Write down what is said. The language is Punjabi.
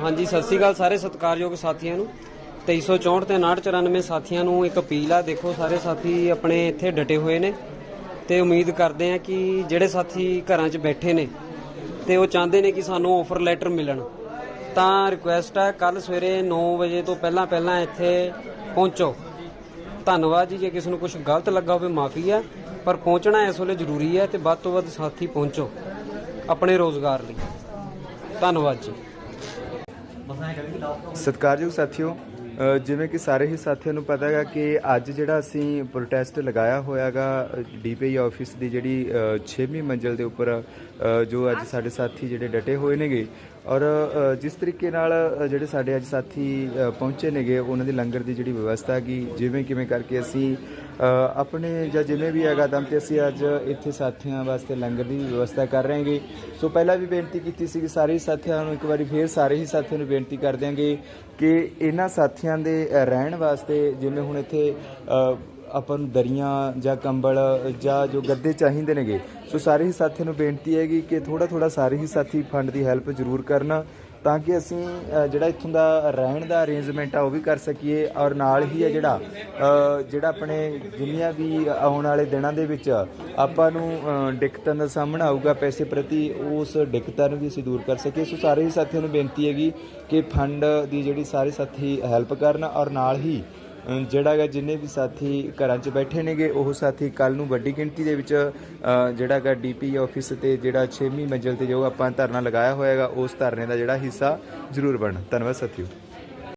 ਹਾਂਜੀ ਸਤਿ ਸ੍ਰੀ ਅਕਾਲ ਸਾਰੇ ਸਤਿਕਾਰਯੋਗ ਸਾਥੀਆਂ ਨੂੰ। 2364 ਤੇ 994 ਸਾਥੀਆਂ ਨੂੰ ਇੱਕ ਅਪੀਲ ਆ। ਦੇਖੋ, ਸਾਰੇ ਸਾਥੀ ਆਪਣੇ ਇੱਥੇ ਡਟੇ ਹੋਏ ਨੇ ਤੇ ਉਮੀਦ ਕਰਦੇ ਆ ਕਿ ਜਿਹੜੇ ਸਾਥੀ ਘਰਾਂ 'ਚ ਬੈਠੇ ਨੇ ਤੇ ਉਹ ਚਾਹੁੰਦੇ ਨੇ ਕਿ ਸਾਨੂੰ ਆਫਰ ਲੈਟਰ ਮਿਲਣ। ਤਾਂ ਰਿਕੁਐਸਟ ਆ ਕੱਲ ਸਵੇਰੇ 9 ਵਜੇ ਤੋਂ ਪਹਿਲਾਂ ਪਹਿਲਾਂ ਇੱਥੇ ਪਹੁੰਚੋ। ਧੰਨਵਾਦ ਜੀ, ਜੇ ਕਿਸੇ ਨੂੰ ਕੁਝ ਗਲਤ ਲੱਗਾ ਹੋਵੇ ਮਾਫੀ ਆ, ਪਰ ਪਹੁੰਚਣਾ ਇਸ ਵੇਲੇ ਜ਼ਰੂਰੀ ਹੈ ਤੇ ਵੱਧ ਤੋਂ ਵੱਧ ਸਾਥੀ ਪਹੁੰਚੋ ਆਪਣੇ ਰੋਜ਼ਗਾਰ ਲਈ। ਧੰਨਵਾਦ ਜੀ। ਸਤਿਕਾਰਯੋਗ ਸਾਥੀਓ ਜਿਵੇਂ ਕਿ ਸਾਰੇ ਹੀ ਸਾਥੀਆਂ ਨੂੰ ਪਤਾ ਹੈਗਾ ਕਿ ਅੱਜ ਜਿਹੜਾ ਅਸੀਂ ਪ੍ਰੋਟੈਸਟ ਲਗਾਇਆ ਹੋਇਆਗਾ ਡੀਪੀਆਈ ਆਫਿਸ ਦੀ ਜਿਹੜੀ 6ਵੀਂ ਮੰਜ਼ਲ ਦੇ ਉੱਪਰ ਜੋ ਅੱਜ ਸਾਡੇ ਸਾਥੀ ਜਿਹੜੇ ਡਟੇ ਹੋਏ ਨੇਗੇ ਔਰ ਜਿਸ ਤਰੀਕੇ ਨਾਲ ਜਿਹੜੇ ਸਾਡੇ ਅੱਜ ਸਾਥੀ ਪਹੁੰਚੇ ਨੇਗੇ, ਉਹਨਾਂ ਦੀ ਲੰਗਰ ਦੀ ਜਿਹੜੀ ਵਿਵਸਥਾ ਹੈਗੀ, ਜਿਵੇਂ ਕਿਵੇਂ ਕਰਕੇ ਅਸੀਂ ਆਪਣੇ ਜਾਂ ਜਿਵੇਂ ਵੀ ਹੈਗਾ ਦਮ ਤੇ ਅਸੀਂ ਅੱਜ ਇੱਥੇ ਸਾਥੀਆਂ ਵਾਸਤੇ ਲੰਗਰ ਦੀ ਵਿਵਸਥਾ ਕਰ ਰਹੇ ਹਾਂਗੇ। ਸੋ ਪਹਿਲਾਂ ਵੀ ਬੇਨਤੀ ਕੀਤੀ ਸੀ ਕਿ ਸਾਰੇ ਹੀ ਸਾਥੀਆਂ ਨੂੰ ਇੱਕ ਵਾਰੀ ਫੇਰ ਸਾਰੇ ਹੀ ਸਾਥੀਆਂ ਨੂੰ ਬੇਨਤੀ ਕਰ ਦਿਆਂਗੇ ਕਿ ਇਹਨਾਂ ਸਾਥੀਆਂ ਦੇ ਰਹਿਣ ਵਾਸਤੇ ਜਿਵੇਂ ਹੁਣ ਇੱਥੇ ਆਪਾਂ ਨੂੰ ਦਰੀਆਂ ਜਾਂ ਕੰਬਲ ਜਾਂ ਜੋ ਗੱਦੇ ਚਾਹੀਦੇ ਨੇਗੇ। ਸੋ ਸਾਰੇ ਹੀ ਸਾਥੀਆਂ ਨੂੰ ਬੇਨਤੀ ਹੈਗੀ ਕਿ ਥੋੜਾ ਥੋੜਾ ਸਾਰੇ ਹੀ ਸਾਥੀ ਫੰਡ ਦੀ ਹੈਲਪ ਜ਼ਰੂਰ ਕਰਨ ਤਾਂ ਕਿ ਅਸੀਂ ਜਿਹੜਾ ਇੱਥੋਂ ਦਾ ਰਹਿਣ ਦਾ ਅਰੇਂਜਮੈਂਟ ਆ, ਉਹ ਵੀ ਕਰ ਸਕੀਏ ਔਰ ਨਾਲ ਹੀ ਆ ਜਿਹੜਾ ਜਿਹੜਾ ਆਪਣੇ ਜਿੰਨੀਆਂ ਵੀ ਆਉਣ ਵਾਲੇ ਦਿਨਾਂ ਦੇ ਵਿੱਚ ਆਪਾਂ ਨੂੰ ਦਿੱਕਤਾਂ ਦਾ ਸਾਹਮਣਾ ਆਊਗਾ ਪੈਸੇ ਪ੍ਰਤੀ, ਉਸ ਦਿੱਕਤਾਂ ਨੂੰ ਵੀ ਅਸੀਂ ਦੂਰ ਕਰ ਸਕੀਏ। ਸੋ ਸਾਰੇ ਹੀ ਸਾਥੀਆਂ ਨੂੰ ਬੇਨਤੀ ਹੈਗੀ ਕਿ ਫੰਡ ਦੀ ਜਿਹੜੀ ਸਾਰੇ ਸਾਥੀ ਹੈਲਪ ਕਰਨ ਔਰ ਨਾਲ ਹੀ ਜਿਹੜਾ ਹੈਗਾ ਜਿੰਨੇ ਵੀ ਸਾਥੀ ਘਰਾਂ 'ਚ ਬੈਠੇ ਨੇਗੇ ਉਹ ਸਾਥੀ ਕੱਲ ਨੂੰ ਵੱਡੀ ਗਿਣਤੀ ਦੇ ਵਿੱਚ ਅ, ਜਿਹੜਾ ਹੈਗਾ ਡੀਪੀ ਆਫਿਸ ਤੇ ਜਿਹੜਾ 6ਵੀਂ ਮੰਜ਼ਿਲ ਤੇ ਜੋ ਆਪਾਂ ਧਰਨਾ ਲਗਾਇਆ ਹੋਇਆ ਹੈਗਾ ਉਸ ਧਰਨੇ ਦਾ ਜਿਹੜਾ ਹਿੱਸਾ ਜ਼ਰੂਰ ਬਣਨ। ਧੰਨਵਾਦ ਸਾਥੀਓ।